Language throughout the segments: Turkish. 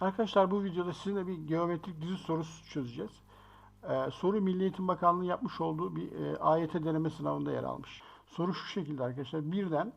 Arkadaşlar bu videoda sizinle bir geometrik dizi sorusu çözeceğiz. Ee, soru Milli Eğitim Bakanlığı yapmış olduğu bir e, AYT deneme sınavında yer almış. Soru şu şekilde arkadaşlar. Birden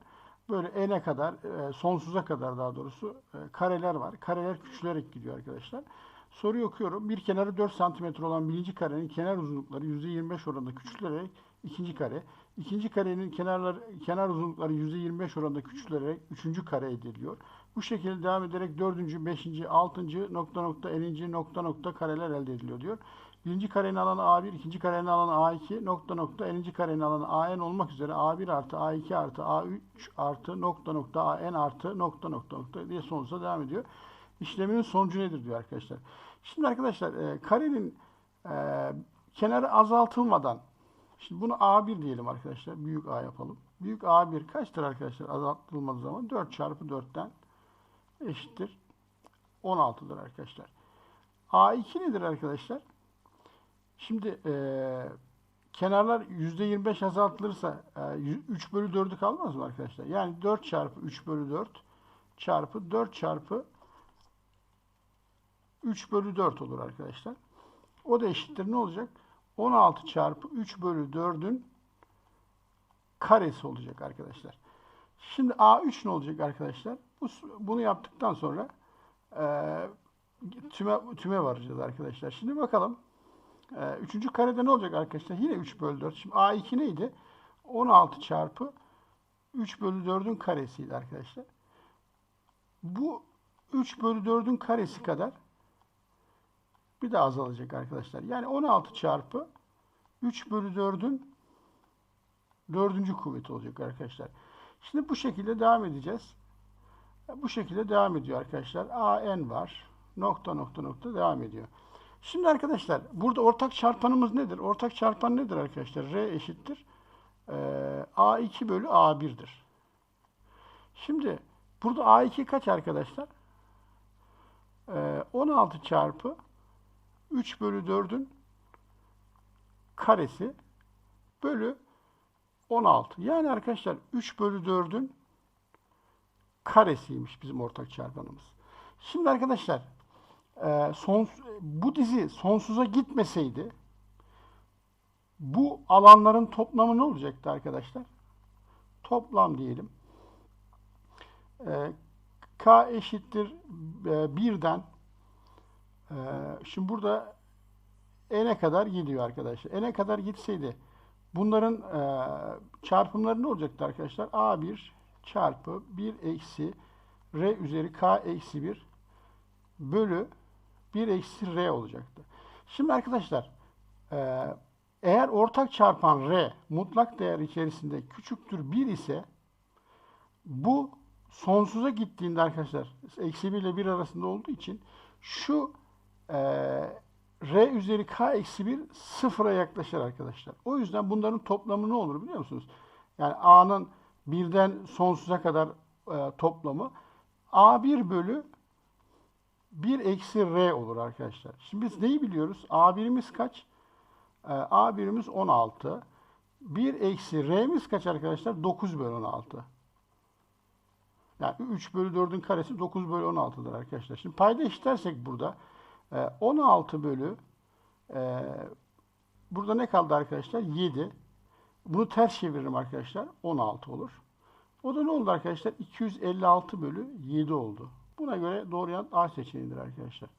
böyle n'e kadar, e, sonsuza kadar daha doğrusu e, kareler var. Kareler küçülerek gidiyor arkadaşlar. Soruyu okuyorum. Bir kenarı 4 cm olan birinci karenin kenar uzunlukları %25 oranında küçülerek ikinci kare. İkinci karenin kenarlar, kenar uzunlukları %25 oranında küçülerek üçüncü kare ediliyor. Bu şekilde devam ederek dördüncü, beşinci, altıncı nokta nokta eninci nokta nokta kareler elde ediliyor diyor. Birinci karenin alanı A1, ikinci karenin alanı A2 nokta nokta eninci karenin alanı AN olmak üzere A1 artı A2 artı A3 artı nokta nokta AN artı nokta nokta nokta diye sonsuza devam ediyor. İşleminin sonucu nedir diyor arkadaşlar. Şimdi arkadaşlar e, karenin e, kenarı azaltılmadan Şimdi bunu A1 diyelim arkadaşlar. Büyük A yapalım. Büyük A1 kaçtır arkadaşlar azaltılmadığı zaman? 4 çarpı 4'ten eşittir. 16'dır arkadaşlar. A2 nedir arkadaşlar? Şimdi eee, kenarlar %25 azaltılırsa eee, 3 bölü 4'ü kalmaz mı arkadaşlar? Yani 4 çarpı 3 bölü 4 çarpı 4 çarpı 3 bölü 4 olur arkadaşlar. O da eşittir ne olacak? 16 çarpı 3 bölü 4'ün karesi olacak arkadaşlar. Şimdi A3 ne olacak arkadaşlar? Bu, bunu yaptıktan sonra eee tüme, tüme varacağız arkadaşlar. Şimdi bakalım. Eee üçüncü karede ne olacak arkadaşlar? Yine 3 bölü 4. Şimdi A2 neydi? 16 çarpı 3 bölü 4'ün karesiydi arkadaşlar. Bu 3 bölü 4'ün karesi kadar bir de azalacak arkadaşlar. Yani 16 çarpı 3 bölü 4'ün dördüncü kuvveti olacak arkadaşlar. Şimdi bu şekilde devam edeceğiz. Bu şekilde devam ediyor arkadaşlar. AN var. Nokta nokta nokta devam ediyor. Şimdi arkadaşlar burada ortak çarpanımız nedir? Ortak çarpan nedir arkadaşlar? R eşittir. Ee, A2 bölü A1'dir. Şimdi burada A2 kaç arkadaşlar? Ee, 16 çarpı 3 bölü 4'ün karesi bölü 16. Yani arkadaşlar 3 bölü 4'ün karesiymiş bizim ortak çarpanımız. Şimdi arkadaşlar e, son, bu dizi sonsuza gitmeseydi bu alanların toplamı ne olacaktı arkadaşlar? Toplam diyelim. E, K eşittir e, e, şimdi burada n'e kadar gidiyor arkadaşlar. n'e kadar gitseydi bunların e, çarpımları ne olacaktı arkadaşlar? A1 çarpı 1 eksi R üzeri K eksi 1 bölü 1 eksi R olacaktı. Şimdi arkadaşlar e, eğer ortak çarpan R mutlak değer içerisinde küçüktür 1 ise bu sonsuza gittiğinde arkadaşlar eksi 1 ile 1 arasında olduğu için şu e, R üzeri K eksi 1 sıfıra yaklaşır arkadaşlar. O yüzden bunların toplamı ne olur biliyor musunuz? Yani A'nın birden sonsuza kadar e, toplamı A1 bölü 1 eksi R olur arkadaşlar. Şimdi biz neyi biliyoruz? A1'imiz kaç? E, A1'imiz 16. 1 eksi R'miz kaç arkadaşlar? 9 bölü 16. Yani 3 bölü 4'ün karesi 9 bölü 16'dır arkadaşlar. Şimdi payda eşitlersek burada 16 bölü e, burada ne kaldı arkadaşlar? 7. Bunu ters çeviririm arkadaşlar. 16 olur. O da ne oldu arkadaşlar? 256 bölü 7 oldu. Buna göre doğru yanıt A seçeneğidir arkadaşlar.